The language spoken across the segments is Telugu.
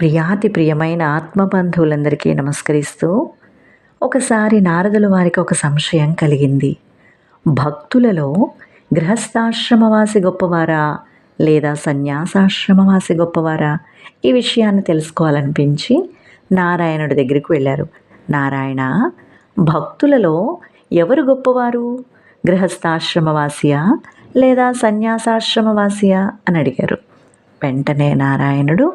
ప్రియాతి ప్రియమైన ఆత్మబంధువులందరికీ నమస్కరిస్తూ ఒకసారి నారదుల వారికి ఒక సంశయం కలిగింది. భక్తులలో గృహస్థాశ్రమవాసి గొప్పవారా లేదా సన్యాసాశ్రమవాసి గొప్పవారా? ఈ విషయాన్ని తెలుసుకోవాలనిపించి నారాయణుడి దగ్గరికి వెళ్ళారు. నారాయణ భక్తులలో ఎవరు గొప్పవారు? గృహస్థాశ్రమవాసియా లేదా సన్యాసాశ్రమవాసియా? అని అడిగారు. వెంటనే నారాయణుడు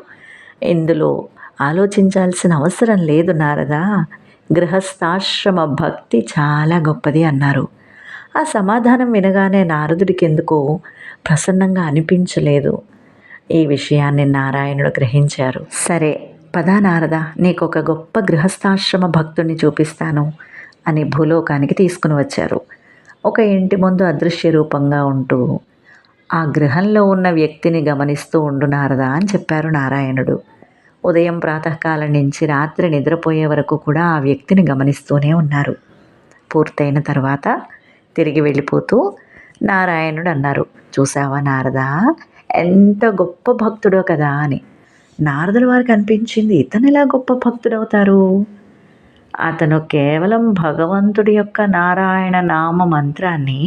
ఇందులో ఆలోచించాల్సిన అవసరం లేదు నారదా. గృహస్థాశ్రమ భక్తి చాలా గొప్పది అన్నారు. ఆ సమాధానం వినగానే నారదుడికి ఎందుకో ప్రసన్నంగా అనిపించలేదు. ఈ విషయాన్ని నారాయణుడు గ్రహించారు. సరే పదా నారద నీకు ఒక గొప్ప గృహస్థాశ్రమ భక్తుడిని చూపిస్తాను అని భూలోకానికి తీసుకుని వచ్చారు. ఒక ఇంటి ముందు అదృశ్య రూపంగా ఉంటూ ఆ గృహంలో ఉన్న వ్యక్తిని గమనిస్తూ ఉండు నారదా అని చెప్పారు నారాయణుడు. ఉదయం ప్రాతకాలం నుంచి రాత్రి నిద్రపోయే వరకు కూడా ఆ వ్యక్తిని గమనిస్తూనే ఉన్నారు. పూర్తయిన తర్వాత తిరిగి వెళ్ళిపోతూ నారాయణుడు అన్నారు చూసావా నారదా? ఎంత గొప్ప భక్తుడో కదా అని. నారదుల వారికి అనిపించింది ఇతను ఎలా గొప్ప భక్తుడవుతారు? అతను కేవలం భగవంతుడి యొక్క నారాయణ నామ మంత్రాన్ని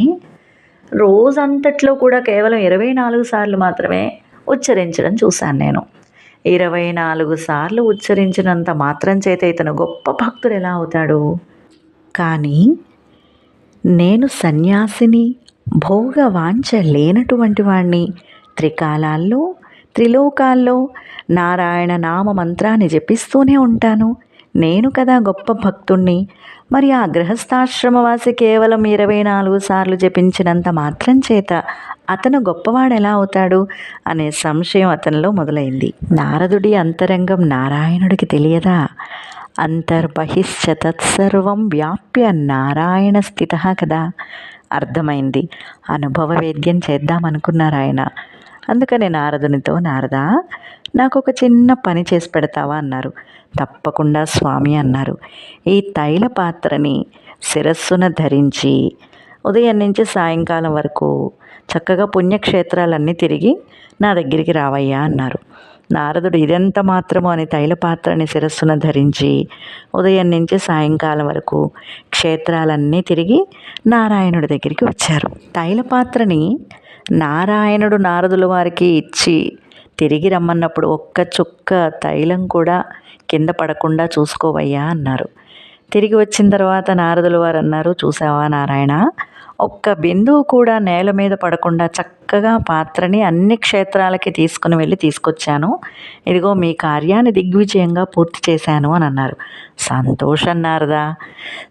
రోజంతట్లో కూడా కేవలం ఇరవై నాలుగు సార్లు మాత్రమే ఉచ్చరించడం చూశాను నేను. ఇరవై నాలుగు సార్లు ఉచ్చరించినంత మాత్రం చేత ఇతను గొప్ప భక్తుడు ఎలా అవుతాడు? కానీ నేను సన్యాసిని భోగవాంఛ లేనటువంటి వాణ్ణి. త్రికాలాల్లో త్రిలోకాల్లో నారాయణ నామ మంత్రాన్ని జపిస్తూనే ఉంటాను. నేను కదా గొప్ప భక్తుణ్ణి. మరి ఆ గృహస్థాశ్రమవాసి కేవలం ఇరవై నాలుగు సార్లు జపించినంత మాత్రం చేత అతను గొప్పవాడు ఎలా అవుతాడు? అనే సంశయం అతనిలో మొదలైంది. నారదుడి అంతరంగం నారాయణుడికి తెలియదా? అంతర్బహిశ్చ తత్సర్వం వ్యాప్య నారాయణ స్థిత కదా? అర్థమైంది. అనుభవ వేద్యం చేద్దామనుకున్నారు ఆయన నారదునితో నారదా నాకు ఒక చిన్న పని చేసి పెడతావా అన్నారు. తప్పకుండా స్వామి అన్నారు. ఈ తైల పాత్రని శిరస్సున ధరించి ఉదయం నుంచి సాయంకాలం వరకు చక్కగా పుణ్యక్షేత్రాలన్నీ తిరిగి నా దగ్గరికి రావయ్యా అన్నారు. నారదుడు ఇదెంత మాత్రము అని తైల పాత్రని శిరస్సున ధరించి ఉదయం నుంచి సాయంకాలం వరకు క్షేత్రాలన్నీ తిరిగి నారాయణుడి దగ్గరికి వచ్చారు. తైల పాత్రని నారాయణుడు నారదుల వారికి ఇచ్చి తిరిగి రమ్మన్నప్పుడు ఒక్క చుక్క తైలం కూడా కింద పడకుండా చూసుకోవయ్యా అన్నారు. తిరిగి వచ్చిన తర్వాత నారదుల వారు అన్నారు చూసావా నారాయణ? ఒక్క బిందువు కూడా నేల మీద పడకుండా చక్కగా పాత్రని అన్ని క్షేత్రాలకి తీసుకుని వెళ్ళి తీసుకొచ్చాను. ఇదిగో మీ కార్యాన్ని దిగ్విజయంగా పూర్తి చేశాను అని అన్నారు. సంతోషం నారదా?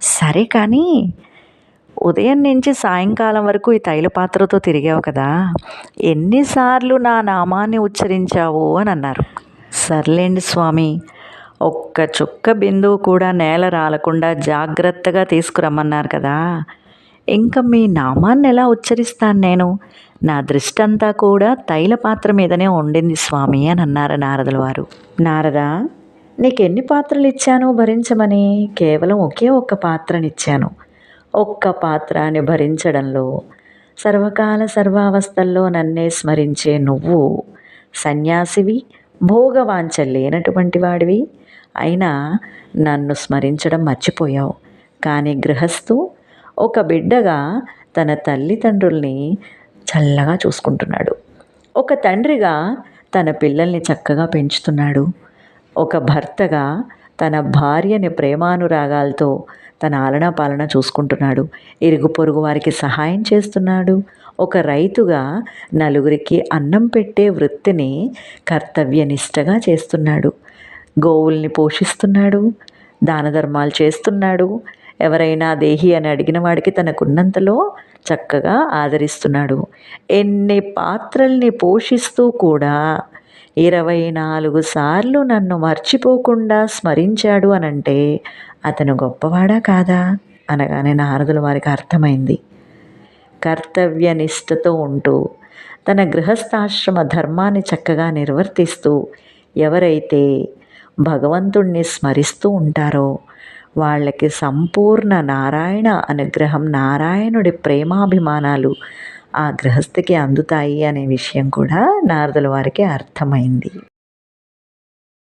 సరే కానీ ఉదయం నుంచి సాయంకాలం వరకు ఈ తైల పాత్రతో తిరిగావు కదా. ఎన్నిసార్లు నా నామాన్ని ఉచ్చరించావు అని అన్నారు. సర్లేండి స్వామి ఒక్క చుక్క బిందువు కూడా నేల రాలకుండా జాగ్రత్తగా తీసుకురమ్మన్నారు కదా. ఇంకా మీ నామాన్ని ఎలా ఉచ్చరిస్తాను నేను? నా దృష్టి అంతా కూడా తైల పాత్ర మీదనే ఉండింది స్వామి అని అన్నారు నారదుల వారు. నారద నీకు ఎన్ని పాత్రలు ఇచ్చాను భరించమని కేవలం ఒకే ఒక్క పాత్రనిచ్చాను. ఒక్క పాత్రాన్ని భరించడంలో సర్వకాల సర్వావస్థల్లో నన్నే స్మరించే నువ్వు సన్యాసివి భోగవాంఛ లేనటువంటి వాడివి. అయినా నన్ను స్మరించడం మర్చిపోయావు. కానీ గృహస్థు ఒక బిడ్డగా తన తల్లిదండ్రుల్ని చల్లగా చూసుకుంటున్నాడు. ఒక తండ్రిగా తన పిల్లల్ని చక్కగా పెంచుతున్నాడు. ఒక భర్తగా తన భార్యని ప్రేమానురాగాలతో తన ఆలనా పాలన చూసుకుంటున్నాడు. ఇరుగు పొరుగు వారికి సహాయం చేస్తున్నాడు. ఒక రైతుగా నలుగురికి అన్నం పెట్టే వృత్తిని కర్తవ్యనిష్టగా చేస్తున్నాడు. గోవుల్ని పోషిస్తున్నాడు. దాన ధర్మాలు చేస్తున్నాడు. ఎవరైనా దేహి అని అడిగిన వాడికి తనకున్నంతలో చక్కగా ఆదరిస్తున్నాడు. ఎన్ని పాత్రల్ని పోషిస్తూ కూడా ఇరవై నాలుగు సార్లు నన్ను మర్చిపోకుండా స్మరించాడు అనంటే అతను గొప్పవాడా కాదా? అనగానే నారదుల వారికి అర్థమైంది. కర్తవ్య నిష్ఠతో ఉంటూ తన గృహస్థాశ్రమ ధర్మాన్ని చక్కగా నిర్వర్తిస్తూ ఎవరైతే భగవంతుణ్ణి స్మరిస్తూ ఉంటారో వాళ్ళకి సంపూర్ణ నారాయణ అనుగ్రహం నారాయణుడి ప్రేమాభిమానాలు ఆ గృహస్థికి అందుతాయి అనే విషయం కూడా నారదుల వారికి అర్థమైంది.